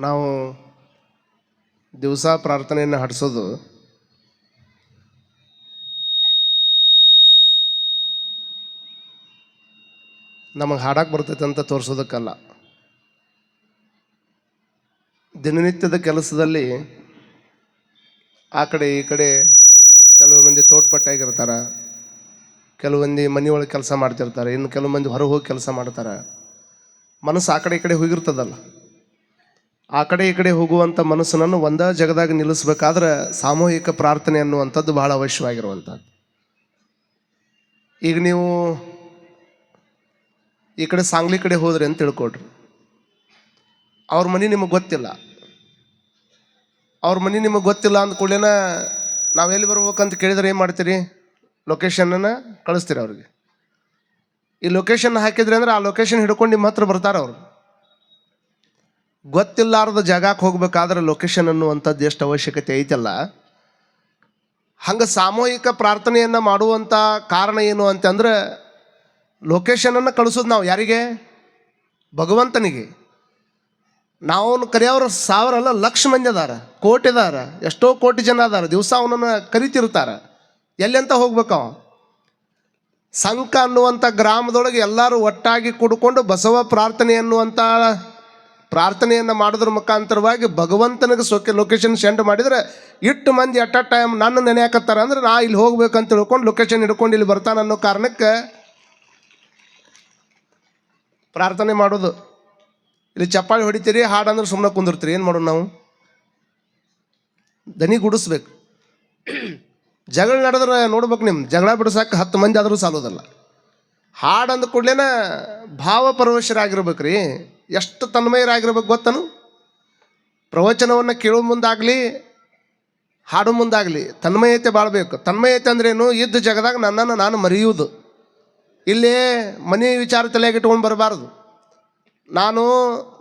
ನಾವು ದಿವಸ ಪ್ರಾರ್ಥನೆಯನ್ನು ಹಡಿಸೋದು. ನಮಗೆ ಹಾಡಕ್ಕೆ ಬರ್ತೈತೆ ಅಂತ ತೋರಿಸೋದಕ್ಕಲ್ಲ. ದಿನನಿತ್ಯದ ಕೆಲಸದಲ್ಲಿ ಆ ಕಡೆ ಈ ಕಡೆ ಕೆಲವು ಮಂದಿ ತೋಟಪಟ್ಟಾಗಿರ್ತಾರೆ ಕೆಲವು ಮಂದಿ ಮನೆಯೊಳಗೆ ಕೆಲಸ ಮಾಡ್ತಿರ್ತಾರೆ. ಇನ್ನು ಕೆಲವು ಮಂದಿ ಹೊರಗೆ ಹೋಗಿ ಕೆಲಸ ಮಾಡ್ತಾರೆ. ಮನಸ್ಸು ಆ ಕಡೆ ಈ ಕಡೆ ಹೋಗಿರ್ತದಲ್ಲ. ಆ ಕಡೆ ಈ ಕಡೆ ಹೋಗುವಂಥ ಮನಸ್ಸನ್ನು ಒಂದೇ ಜಗದಾಗ ನಿಲ್ಲಿಸ್ಬೇಕಾದ್ರೆ ಸಾಮೂಹಿಕ ಪ್ರಾರ್ಥನೆ ಅನ್ನುವಂಥದ್ದು ಬಹಳ ಅವಶ್ಯವಾಗಿರುವಂಥದ್ದು. ಈಗ ನೀವು ಈ ಕಡೆ ಸಾಂಗ್ಲಿ ಕಡೆ ಹೋದ್ರಿ ಅಂತ ತಿಳ್ಕೊಡ್ರಿ ಅವ್ರ ಮನೆ ನಿಮಗೆ ಗೊತ್ತಿಲ್ಲ. ಅವ್ರ ಮನೆ ನಿಮಗೆ ಗೊತ್ತಿಲ್ಲ ಅಂದ ಕೂಡಲೇನ ನಾವು ಎಲ್ಲಿ ಬರ್ಬೇಕಂತ ಕೇಳಿದ್ರೆ ಏನು ಮಾಡ್ತೀರಿ? ಲೊಕೇಶನನ್ನು ಕಳಿಸ್ತೀರಿ ಅವ್ರಿಗೆ. ಈ ಲೊಕೇಶನ್ ಹಾಕಿದ್ರಿ ಅಂದ್ರೆ ಆ ಲೊಕೇಶನ್ ಹಿಡ್ಕೊಂಡು ನಿಮ್ಮ ಹತ್ರ ಬರ್ತಾರೆ ಅವರು. ಗೊತ್ತಿಲ್ಲಾರ್ದ ಜಾಗಕ್ಕೆ ಹೋಗ್ಬೇಕಾದ್ರೆ ಲೊಕೇಶನ್ ಅನ್ನುವಂಥದ್ದು ಎಷ್ಟು ಅವಶ್ಯಕತೆ ಐತಲ್ಲ? ಹಂಗೆ ಸಾಮೂಹಿಕ ಪ್ರಾರ್ಥನೆಯನ್ನು ಮಾಡುವಂಥ ಕಾರಣ ಏನು ಅಂತಂದ್ರೆ ಲೊಕೇಶನನ್ನು ಕಳಿಸೋದು ನಾವು ಯಾರಿಗೆ? ಭಗವಂತನಿಗೆ. ನಾವು ಕರೆಯೋರು ಸಾವಿರ ಅಲ್ಲ, ಲಕ್ಷ ಮಂದಿ ಅದಾರ, ಕೋಟಿ ಅದಾರ, ಎಷ್ಟೋ ಕೋಟಿ ಜನ ಅದಾರ, ದಿವಸ ಅವನನ್ನು ಕರಿತಿರ್ತಾರೆ. ಎಲ್ಲೆಂತ ಹೋಗ್ಬೇಕು ಅವ? ಸಂಕ ಅನ್ನುವಂಥ ಗ್ರಾಮದೊಳಗೆ ಎಲ್ಲರೂ ಒಟ್ಟಾಗಿ ಕೂಡಿಕೊಂಡು ಬಸವ ಪ್ರಾರ್ಥನೆ ಅನ್ನುವಂಥ ಪ್ರಾರ್ಥನೆಯನ್ನು ಮಾಡೋದ್ರ ಮುಖಾಂತರವಾಗಿ ಭಗವಂತನಿಗೆ ಸೊಕ್ಕೆ ಲೊಕೇಶನ್ ಸೆಂಡ್ ಮಾಡಿದರೆ ಇಟ್ಟು ಮಂದಿ ಅಟ್ ಅ ಟೈಮ್ ನನ್ನ ನೆನೆಯಾಕತ್ತಾರ ಅಂದ್ರೆ ನಾ ಇಲ್ಲಿ ಹೋಗ್ಬೇಕಂತ ತಿಳ್ಕೊಂಡು ಲೊಕೇಶನ್ ಹಿಡ್ಕೊಂಡು ಇಲ್ಲಿ ಬರ್ತಾನೆ ಅನ್ನೋ ಕಾರಣಕ್ಕೆ ಪ್ರಾರ್ಥನೆ ಮಾಡೋದು. ಇಲ್ಲಿ ಚಪ್ಪಾಳಿ ಹೊಡಿತೀರಿ ಹಾಡಂದ್ರೆ ಸುಮ್ಮನೆ ಕುಂದಿರ್ತೀರಿ. ಏನು ಮಾಡೋಣ ನಾವು? ದನಿ ಗುಡಿಸ್ಬೇಕು. ಜಗಳ ನಡೆದ್ರೆ ನೋಡ್ಬೇಕು ನಿಮ್ಮ ಜಗಳ ಬಿಡಿಸಕ್ಕೆ ಹತ್ತು ಮಂದಿ ಆದರೂ ಸಾಲೋದಲ್ಲ. ಹಾಡು ಅಂದ ಕೂಡಲೇನ ಭಾವಪರವಶರಾಗಿರ್ಬೇಕು ರೀ ಎಷ್ಟು ತನ್ಮಯರಾಗಿರ್ಬೇಕು ಗೊತ್ತನು? ಪ್ರವಚನವನ್ನು ಕೇಳೋ ಮುಂದಾಗಲಿ, ಹಾಡು ಮುಂದಾಗಲಿ ತನ್ಮಯತೆ ಬಾಳ್ಬೇಕು. ತನ್ಮಯತೆ ಅಂದ್ರೇನು? ಇದ್ದ ಜಗದಾಗ ನನ್ನನ್ನು ನಾನು ಮರೆಯುವುದು. ಇಲ್ಲಿ ಮನೆ ವಿಚಾರ ತಲೆಯಾಗಿ ಇಟ್ಕೊಂಡು ಬರಬಾರ್ದು. ನಾನು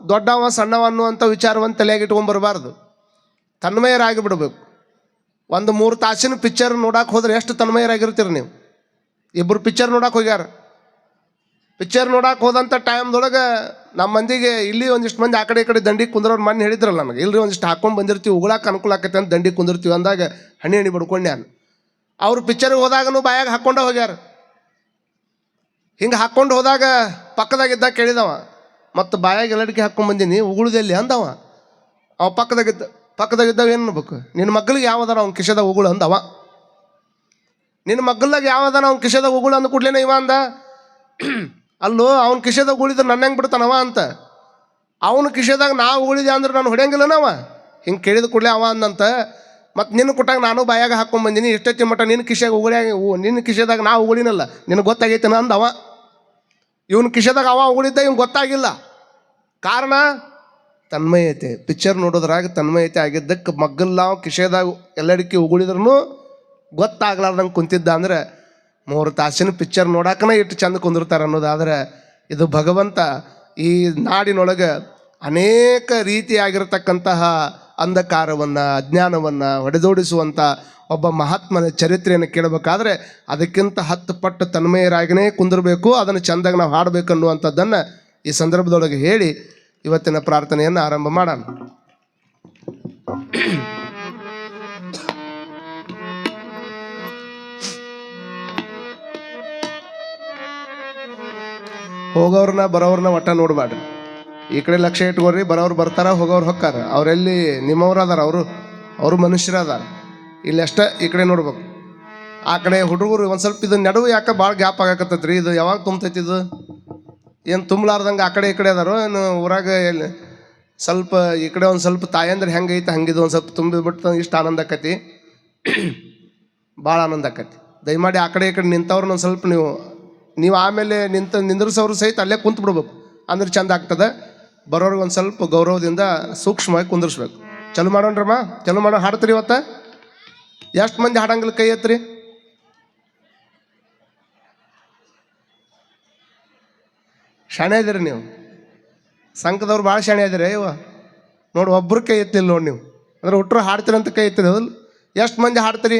ದೊಡ್ಡವ, ಸಣ್ಣವ ಅನ್ನುವಂಥ ವಿಚಾರವನ್ನು ತಲೆಯಾಗಿ ಇಟ್ಕೊಂಡು ಬರಬಾರ್ದು. ತನ್ಮಯರಾಗಿ ಬಿಡಬೇಕು ಒಂದು ಮೂರು ತಾಸಿನ ಪಿಕ್ಚರ್ ನೋಡಕ್ಕೆ ಹೋದ್ರೆ ಎಷ್ಟು ತನ್ಮಯರಾಗಿರ್ತೀರಿ ನೀವು? ಇಬ್ಬರು ಪಿಕ್ಚರ್ ನೋಡಕ್ಕೆ ಹೋಗ್ಯಾರ. ಪಿಕ್ಚರ್ ನೋಡಕ್ಕೆ ಹೋದಂಥ ಟೈಮ್ದೊಳಗೆ ನಮ್ಮ ಮಂದಿಗೆ ಇಲ್ಲಿ ಒಂದಿಷ್ಟು ಮಂದಿ ಆ ಕಡೆ ಈ ಕಡೆ ದಂಡಿ ಕುಂದ್ರೋರು ಮಣ್ಣು ಹೇಳಿದ್ರಲ್ಲ ನನಗೆ. ಇಲ್ರಿ ಒಂದಿಷ್ಟು ಹಾಕೊಂಡು ಬಂದಿರ್ತೀವಿ ಉಗುಳಕ್ಕೆ ಅನುಕೂಲ ಆಕೈತೆ ಅಂತ ದಂಡಿ ಕುಂದಿರ್ತೀವಿ ಅಂದಾಗ ಹಣ್ಣಿ ಹಣ್ಣಿ ಬಡ್ಕೊಂಡೆ ನಾನು ಅವ್ರು ಪಿಕ್ಚರ್ಗೆ ಹೋದಾಗನು ಬಾಯಾಗ ಹಾಕ್ಕೊಂಡೇ ಹೋಗ್ಯಾರ. ಹಿಂಗೆ ಹಾಕ್ಕೊಂಡು ಹೋದಾಗ ಪಕ್ಕದಾಗಿದ್ದಾಗ ಕೇಳಿದವ, ಮತ್ತು ಬಾಯಾಗ ಎಲ್ಲಡಿಕೆ ಹಾಕ್ಕೊಂಡು ಬಂದೀನಿ, ಉಗುಳ್ದೆಲ್ಲಿ? ಅಂದವ. ಅವ ಪಕ್ಕದಾಗಿದ್ದ ಪಕ್ಕದಾಗಿದ್ದಾಗ ಏನು ಅನ್ಬೇಕು? ನಿನ್ನ ಮಗ್ಳಿಗೆ ಯಾವ್ದಾರ ಅವ್ನ ಕಿಶದ ಉಗುಳು? ಅಂದವ. ನಿನ್ನ ಮಗ್ಳದಾಗ ಯಾವ್ದಾರ ಅವ್ನ ಕಿಶದ ಉಗುಳು? ಅಂದ ಕೂಡ್ಲೇನೆ ಇವ ಅಂದ. ಅಲ್ಲೋ, ಅವ್ನ ಕಿಶೆದಾಗ ಉಳಿದ್ರೆ ನನ್ನ ಹೆಂಗೆ ಬಿಡ್ತಾನವ ಅಂತ. ಅವನ ಕಿಶೆದಾಗ ನಾವು ಉಳಿದೆ ಅಂದ್ರೆ ನಾನು ಹೊಡೆಯಂಗಿಲ್ಲನವ ಹಿಂಗೆ ಕೇಳಿದ ಕೂಡಲೇ ಅವ ಅಂದಂತ. ಮತ್ತು ನಿನ್ನ ಕೊಟ್ಟಾಗ ನಾನು ಬಾಯಾಗ ಹಾಕೊಂಡು ಬಂದೀನಿ. ಎಷ್ಟೊತ್ತಿ ಮಟ್ಟ ನಿನ್ನ ಕಿಶೆಗೆ ಉಗುಳ್ಯಾಗ ನಿನ್ನ ಕಿಶೆದಾಗ ನಾವು ಉಗುಳಿನಲ್ಲ ನಿನಗೆ ಗೊತ್ತಾಗೈತೇನ ಅಂದವ. ಇವನ ಕಿಶೆದಾಗ ಅವ ಉಗುಳಿದ್ದ ಇವ್ನು ಗೊತ್ತಾಗಿಲ್ಲ. ಕಾರಣ ತನ್ಮಯತೆ ಪಿಕ್ಚರ್ ನೋಡೋದ್ರಾಗ ತನ್ಮಯತೆ ಆಗಿದ್ದಕ್ಕೆ ಮಗ್ಗಲ್ಲ ಕಿಶೆದಾಗ ಎಲ್ಲಡಿಕೆ ಉಗುಳಿದ್ರೂ ಗೊತ್ತಾಗ್ಲಾರ್ದಂಗೆ ಕುಂತಿದ್ದ ಅಂದ್ರೆ ಮೂರು ತಾಸಿನ ಪಿಕ್ಚರ್ ನೋಡಕ್ಕನ ಇಟ್ಟು ಚಂದ ಕುಂದಿರ್ತಾರೆ ಅನ್ನೋದಾದ್ರೆ ಇದು ಭಗವಂತ ಈ ನಾಡಿನೊಳಗೆ ಅನೇಕ ರೀತಿಯಾಗಿರ್ತಕ್ಕಂತಹ ಅಂಧಕಾರವನ್ನು, ಅಜ್ಞಾನವನ್ನು ಹೊಡೆದೋಡಿಸುವಂಥ ಒಬ್ಬ ಮಹಾತ್ಮನ ಚರಿತ್ರೆಯನ್ನು ಕೇಳಬೇಕಾದ್ರೆ ಅದಕ್ಕಿಂತ ಹತ್ತು ಪಟ್ಟು ತನ್ಮಯರಾಗಿನೇ ಕುಂದಿರಬೇಕು, ಅದನ್ನು ಚೆಂದಾಗಿ ನಾವು ಹಾಡಬೇಕು ಅನ್ನುವಂಥದ್ದನ್ನು ಈ ಸಂದರ್ಭದೊಳಗೆ ಹೇಳಿ ಇವತ್ತಿನ ಪ್ರಾರ್ಥನೆಯನ್ನು ಆರಂಭ ಮಾಡೋಣ. ಹೋಗೋರ್ನ ಬರೋರ್ನ ಒಟ್ಟ ನೋಡಬೇಡ್ರಿ ಈ ಕಡೆ ಲಕ್ಷ ಇಟ್ಕೊಳ್ರಿ, ಬರೋರು ಬರ್ತಾರ, ಹೋಗೋರು ಹೊಕ್ಕಾರ. ಅವರೆಲ್ಲಿ ನಿಮ್ಮವ್ರು ಅದಾರ ಅವರು ಅವರು ಮನುಷ್ಯರ ಅದಾರ ಇಲ್ಲಿ ಅಷ್ಟೇ ಈ ಕಡೆ ನೋಡ್ಬೇಕು. ಆ ಕಡೆ ಹುಡುಗರು ಒಂದು ಸ್ವಲ್ಪ ಇದು ನಡುವು ಯಾಕೆ ಭಾಳ ಗ್ಯಾಪ್ ಆಗಕತ್ತೈತ್ರಿ? ಇದು ಯಾವಾಗ ತುಂಬತೈತಿ ಇದು? ಏನು ತುಂಬಲಾರ್ದಂಗೆ ಆ ಕಡೆ ಈ ಕಡೆ ಅದಾರೋ ಏನು ಊರಾಗ ಎಲ್ಲಿ ಸ್ವಲ್ಪ ಈ ಕಡೆ ಒಂದು ಸ್ವಲ್ಪ ತಾಯಂದ್ರೆ ಐತೆ, ಹಂಗಿದು ಒಂದು ಸ್ವಲ್ಪ ತುಂಬಿಬಿಟ್ಟು ಇಷ್ಟು ಆನಂದ ಆಕತಿ. ಭಾಳ ಆನಂದ ಆಕತಿ. ದಯಮಾಡಿ ಆ ಕಡೆ ಈ ಕಡೆ ನಿಂತವ್ರನ್ನ ಒಂದು ಸ್ವಲ್ಪ ನೀವು ನೀವು ಆಮೇಲೆ ನಿಂತ ನಿಂದ್ರಿಸೋರು ಸಹಿತ ಅಲ್ಲೇ ಕುಂತು ಬಿಡ್ಬೇಕು. ಅಂದ್ರೆ ಚಂದ ಆಗ್ತದೆ. ಬರೋರ್ಗೆ ಒಂದು ಸ್ವಲ್ಪ ಗೌರವದಿಂದ ಸೂಕ್ಷ್ಮವಾಗಿ ಕುಂದಿರ್ಸ್ಬೇಕು. ಚಲೋ ಮಾಡೋಣ್ರಮ್ಮ ಚಲೋ ಮಾಡೋ ಹಾಡ್ತೀರಿ ಇವತ್ತ? ಎಷ್ಟು ಮಂದಿ ಹಾಡಂಗಿಲ್ಲ ಕೈ ಎತ್ರಿ ಶಾಣೆ ಇದೀರಿ ನೀವು. ಸಂಘದವ್ರು ಭಾಳ ಶಾಣೆ ಇದೀರಿ ಇವ ನೋಡಿ ಒಬ್ಬರು ಕೈ ಎತ್ತಿಲ್ಲ ನೋಡಿ ನೀವು. ಅಂದ್ರೆ ಹುಟ್ಟರು ಹಾಡ್ತೀರಂತ ಕೈ ಎತ್ತಿದೆ ಎಷ್ಟು ಮಂದಿ ಹಾಡ್ತೀರಿ?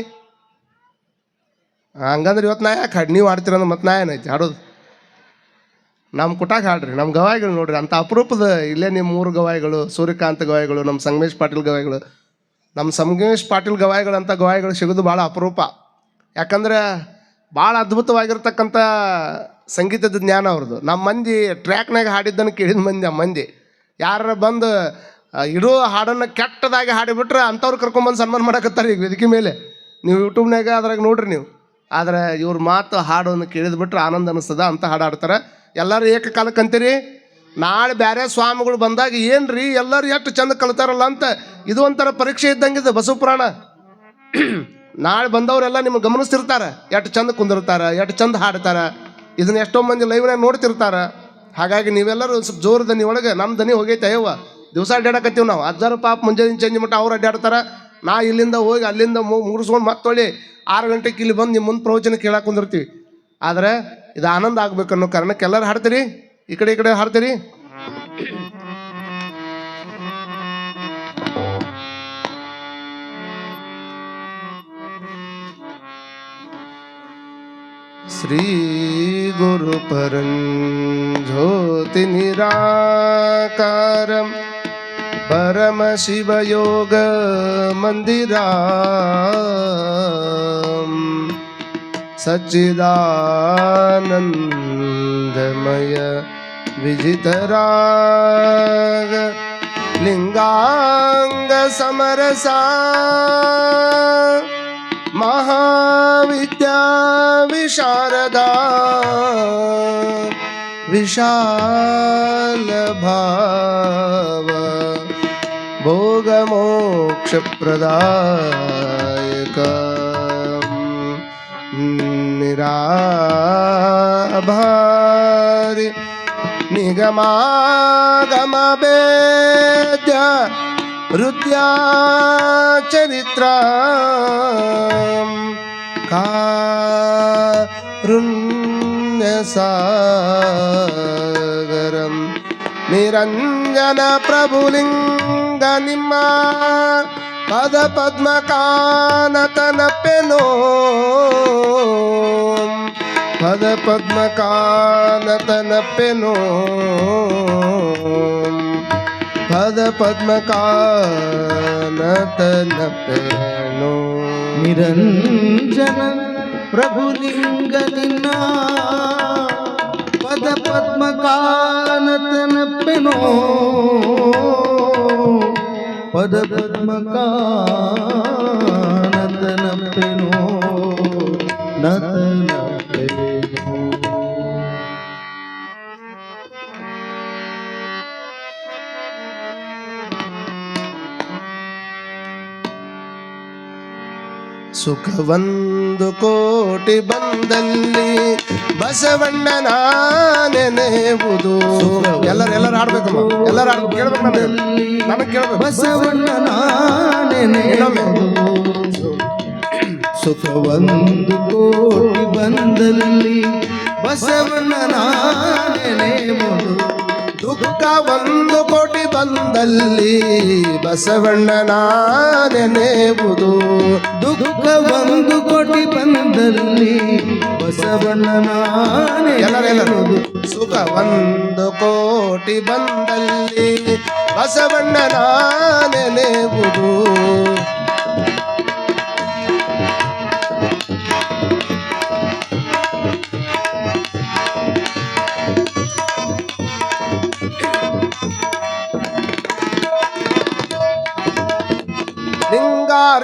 ಹಂಗಂದ್ರೆ ಇವತ್ತು ನಾ ಯಾಕೆ ಹಾಡು ನೀವು ಹಾಡ್ತೀರ ಅಂದ್ರೆ ಮತ್ತೆ ನಾ ಏನೈತಿ? ಹಾಡೋದು. ನಮ್ಮ ಕುಟಾಗ ಹಾಡ್ರಿ ನಮ್ಮ ಗವಾಯಿಗಳು ನೋಡ್ರಿ, ಅಂಥ ಅಪರೂಪದ ಇಲ್ಲೇ ನಿಮ್ಮ ಮೂರು ಗವಾಯಿಗಳು, ಸೂರ್ಯಕಾಂತ್ ಗವಾಯಿಗಳು, ನಮ್ಮ ಸಂಗಮೇಶ್ ಪಾಟೀಲ್ ಗವಾಯಿಗಳು. ನಮ್ಮ ಸಂಗಮೇಶ್ ಪಾಟೀಲ್ ಗವಾಯಿಗಳು ಅಂತ ಗವಾಯಿಗಳು ಸಿಗೋದು ಭಾಳ ಅಪರೂಪ. ಯಾಕಂದ್ರೆ ಭಾಳ ಅದ್ಭುತವಾಗಿರ್ತಕ್ಕಂಥ ಸಂಗೀತದ ಜ್ಞಾನ ಅವ್ರದ್ದು. ನಮ್ಮ ಮಂದಿ ಟ್ರ್ಯಾಕ್ನಾಗ ಹಾಡಿದ್ದನ್ನು ಕೇಳಿದ ಮಂದಿ ಆ ಮಂದಿ. ಯಾರ ಬಂದು ಇಡೋ ಹಾಡನ್ನು ಕೆಟ್ಟದಾಗಿ ಹಾಡಿಬಿಟ್ರೆ ಅಂಥವ್ರು ಕರ್ಕೊಂಬಂದು ಸನ್ಮಾನ ಮಾಡಕತ್ತಾರೆ ಈಗ ವೇದಿಕೆ ಮೇಲೆ. ನೀವು ಯೂಟ್ಯೂಬ್ನಾಗ ಅದ್ರಾಗ ನೋಡ್ರಿ ನೀವು. ಆದರೆ ಇವ್ರ ಮಾತು ಹಾಡನ್ನು ಕೇಳಿದ ಬಿಟ್ರೆ ಆನಂದ ಅನಿಸ್ತದ ಅಂತ ಹಾಡು ಹಾಡ್ತಾರೆ ಎಲ್ಲರೂ ಏಕಕಾಲಕ್ಕೆ ಅಂತೀರಿ ನಾಳೆ ಬೇರೆ ಸ್ವಾಮಿಗಳು ಬಂದಾಗ ಏನ್ರಿ? ಎಲ್ಲರೂ ಎಷ್ಟು ಚಂದ ಕಲಿತಾರಲ್ಲ ಅಂತ ಇದು ಒಂಥರ ಪರೀಕ್ಷೆ ಇದ್ದಂಗಿದೆ ಬಸವಪುರಾಣ. ನಾಳೆ ಬಂದವರೆಲ್ಲ ನಿಮ್ಗೆ ಗಮನಿಸ್ತಿರ್ತಾರೆ. ಎಷ್ಟು ಚಂದ ಕುಂದಿರ್ತಾರೆ, ಎಷ್ಟು ಚಂದ ಹಾಡ್ತಾರೆ. ಇದನ್ನ ಎಷ್ಟೋ ಮಂದಿ ಲೈವ್ನಾಗ ನೋಡ್ತಿರ್ತಾರೆ. ಹಾಗಾಗಿ ನೀವೆಲ್ಲರೂ ಸ್ವಲ್ಪ ಜೋರು ದನಿ ಒಳಗೆ ನಮ್ಮ ದನಿ ಹೋಗೈತೆ, ಅಯ್ಯವ್ವ. ದಿವಸ ಅಡ್ಡಾಡಕತ್ತೀವಿ ನಾವು. ಅಜ್ಜಾರು ಪಾಪ ಮುಂಜಾನೆ ಚೇಂಜ್ ಮಟ್ಟ ಅವ್ರು ಅಡ್ಡಾಡ್ತಾರೆ ನಾ ಇಲ್ಲಿಂದ ಹೋಗಿ ಅಲ್ಲಿಂದ ಮುಗಿಸ್ಕೊಂಡು ಮತ್ತೊಳ್ಳಿ ಆರು ಗಂಟೆಗೆ ಇಲ್ಲಿ ಬಂದು ನಿಮ್ಮ ಮುಂದೆ ಪ್ರವಚನ ಕೇಳಕ್ಕೆ ಕುಂದಿರ್ತೀವಿ. ಆದರೆ ಇದು ಆನಂದ ಆಗ್ಬೇಕು ಅನ್ನೋ ಕಾರಣಕ್ಕೆ ಎಲ್ಲರೂ ಹಾಡ್ತೀರಿ? ಈ ಕಡೆ ಈ ಕಡೆ ಹಾಡ್ತೀರಿ? ಶ್ರೀ ಗುರು ಪರಂಜ್ಯೋತಿ रम शिवयोग मन्दिरा सच्चिदानन्दमय विजितराग। लिङ्गाङ्गसमरसा महाविद्या विशारदा। विशाल भाव। योगमोक्षप्रदायक। हम्म, निराभारि निगमागमवेद्य रुद्याचरित्रा कारुण्यसागरं निरञ्जन ಹೃದ್ಯಾ ಚರಿತ್ರ ಕಾರುಣ್ಯಸಾಗರಂ ನಿರಂಜನ ಪ್ರಭುಲಿಂಗ ನಿಮ್ಮ ಪದ ಪದ್ಮಕಾನತನಪ್ಪೆನೋ ಪದ ಪದ್ಮಕಾನತನಪ್ಪೆನೋ ಪದ ಪದ್ಮಕಾನತನಪ್ಪೆನೋ ನಿರಂಜನ ಪ್ರಭುಲಿಂಗ ನಿನ್ನ ಪದ ಪದ್ಮಕಾನತನಪ್ಪೆನೋ પદ પદ્મકા ಸುಖವೊಂದು ಕೋಟಿ ಬಂದಲ್ಲಿ ಬಸವಣ್ಣನ ನೆನೆಯುವುದು ಎಲ್ಲರೂ ಎಲ್ಲರೂ ಆಡ್ಬೇಕಮ್ಮ ಎಲ್ಲರೂ ಆಡ್ಬೇಕು ಕೇಳ್ಬೇಕು ನನಗೆ ಕೇಳ್ಬೇಕು. ಬಸವಣ್ಣನ ಸುಖವೊಂದು ಕೋಟಿ ಬಂದಲ್ಲಿ ಬಸವಣ್ಣನ ನೆನೆಯುವುದು ದುಃಖ ಒಂದು ಕೋಟಿ ಬಂದಲ್ಲಿ ಬಸವಣ್ಣನ ನೆನೆಯುವುದು ದುಃಖ ಒಂದು ಕೋಟಿ ಬಂದಲ್ಲಿ ಬಸವಣ್ಣನ ಎಲ್ಲರೂ ಎಲ್ಲರೂ ನೆನೆಯುವುದು ಸುಖ ಒಂದು ಕೋಟಿ ಬಂದಲ್ಲಿ ಬಸವಣ್ಣನ ನೆನೆಯುವುದು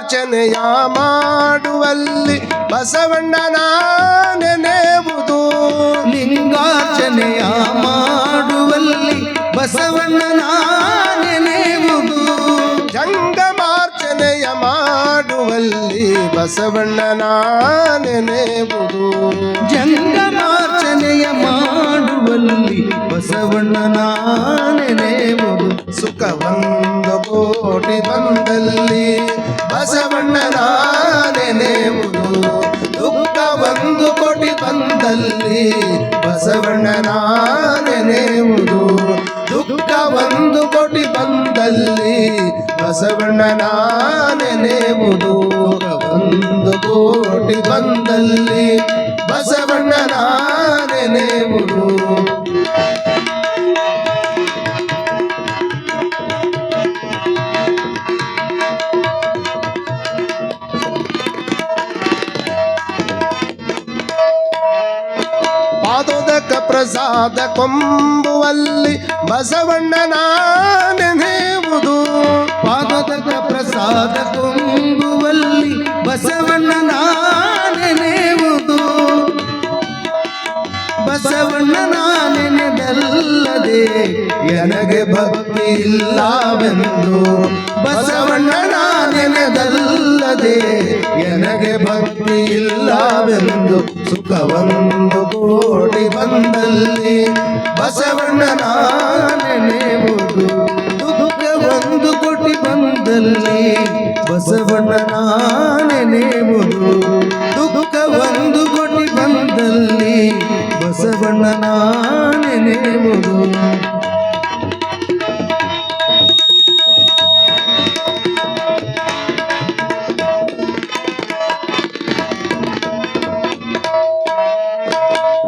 ಲಿಂಗಾರ್ಚನೆಯ ಮಾಡುವಲ್ಲಿ ಬಸವಣ್ಣನ ನೆನೆಯುವುದು ಲಿಂಗಾರ್ಚನೆಯ ಮಾಡುವಲ್ಲಿ ಬಸವಣ್ಣನ ನೆನೆಯುವುದು ಜಂಗಮಾರ್ಚನೆಯ ಮಾಡುವಲ್ಲಿ ಬಸವಣ್ಣನ ನೆನೆಯುವುದು ಜಂಗಮಾರ್ಚನೆಯ ಮಾಡುವಲ್ಲಿ ಬಸವಣ್ಣನ ನೆನೆಯುವುದು ಸುಖ ಒಂದು ಕೋಟಿ ಬಂದಲ್ಲಿ ಬಸವಣ್ಣನ ನೆನೆಯುವುದು ದುಃಖ ಒಂದು ಕೋಟಿ ಬಂದಲ್ಲಿ ಬಸವಣ್ಣನ ನೆನೆಯುವುದು ದುಃಖ ಒಂದು ಕೋಟಿ ಬಂದಲ್ಲಿ ಬಸವಣ್ಣನ ನೆನೆಯುವುದು ಒಂದು ಕೋಟಿ ಬಂದಲ್ಲಿ ಬಸವಣ್ಣನ ನೆನೆವು ಪಾದೋದಕ ಪ್ರಸಾದ ಕೊಂಬುವಲ್ಲಿ ಬಸವಣ್ಣನ ನೆನೆಯುವುದು ಪಾದೋದಕ ಪ್ರಸಾದ ಕೊಂಬ ನನಗೆ ಭಕ್ತಿ ಇಲ್ಲವೆಂದು ಬಸವಣ್ಣನ ನೆನೆದಲ್ಲದೆ ನನಗೆ ಭಕ್ತಿ ಇಲ್ಲವೆಂದು ಸುಖವೊಂದು ಕೋಟಿ ಬಂದಲ್ಲಿ ಬಸವಣ್ಣನ ನೆನೆಯುವುದು. ದುಃಖ ಒಂದು ಕೋಟಿ ಬಂದಲ್ಲಿ ಬಸವಣ್ಣನ ನೆನೆಯುವುದು. ದುಃಖ ಒಂದು ಕೋಟಿ ಬಂದಲ್ಲಿ ಬಸವಣ್ಣನ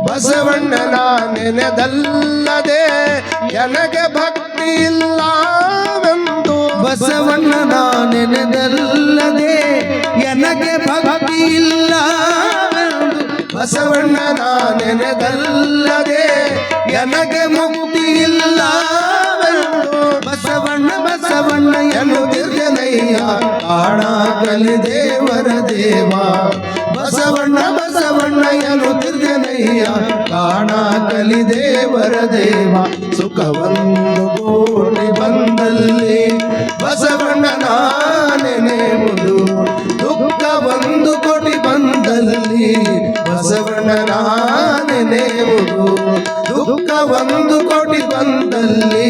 ಬಸವಣ್ಣನ ನೆನೆದಲ್ಲದೆ ನನಗೆ ಭಕ್ತಿ ಇಲ್ಲವೆಂದು. ಬಸವಣ್ಣನ ನೆನೆದಲ್ಲದೆ ನನಗೆ ಭಕ್ತಿ ಇಲ್ಲ ಬಸವಣ್ಣನ ನೆನೆದಲ್ಲದೆ ನನಗೆ ಮುಕ್ತಿ ಇಲ್ಲ. ಬಸವಣ್ಣ ಬಸವಣ್ಣ ಎನ್ನುತ್ತಿರ್ಗನಯ್ಯ ಕಾಣ ಕಲಿ ದೇವರ ದೇವ. ಬಸವಣ್ಣ ಬಸವಣ್ಣ ಎನ್ನುತ್ತಿರ್ಗನಯ್ಯ ಕಾಣ ಕಲಿ ದೇವರ ದೇವ. ಸುಖವೊಂದು ಕೋಟಿ ಬಂದಲ್ಲಿ ಬಸವಣ್ಣನ ನೆನೆಯುವುದು. ದುಃಖ ಒಂದು ಕೋಟಿ ಬಂದಲ್ಲಿ ಬಸವಣ್ಣನ ನೆನೆಯುವುದು ದುಃಖ ಒಂದು ಕೋಟಿ ಬಂದಲ್ಲಿ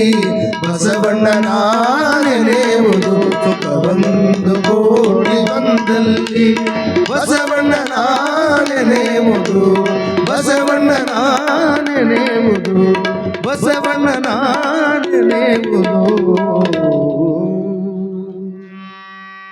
ಬಸವಣ್ಣನ ನೆನೆಯುವುದು ಸುಖ ಒಂದು ಕೋಟಿ ಬಂದಲ್ಲಿ ಬಸವಣ್ಣನ ನೆನೆಯುವುದು ಬಸವಣ್ಣನ ನೆನೆಯುವುದು ಬಸವಣ್ಣನ ನೆನೆಯುವುದು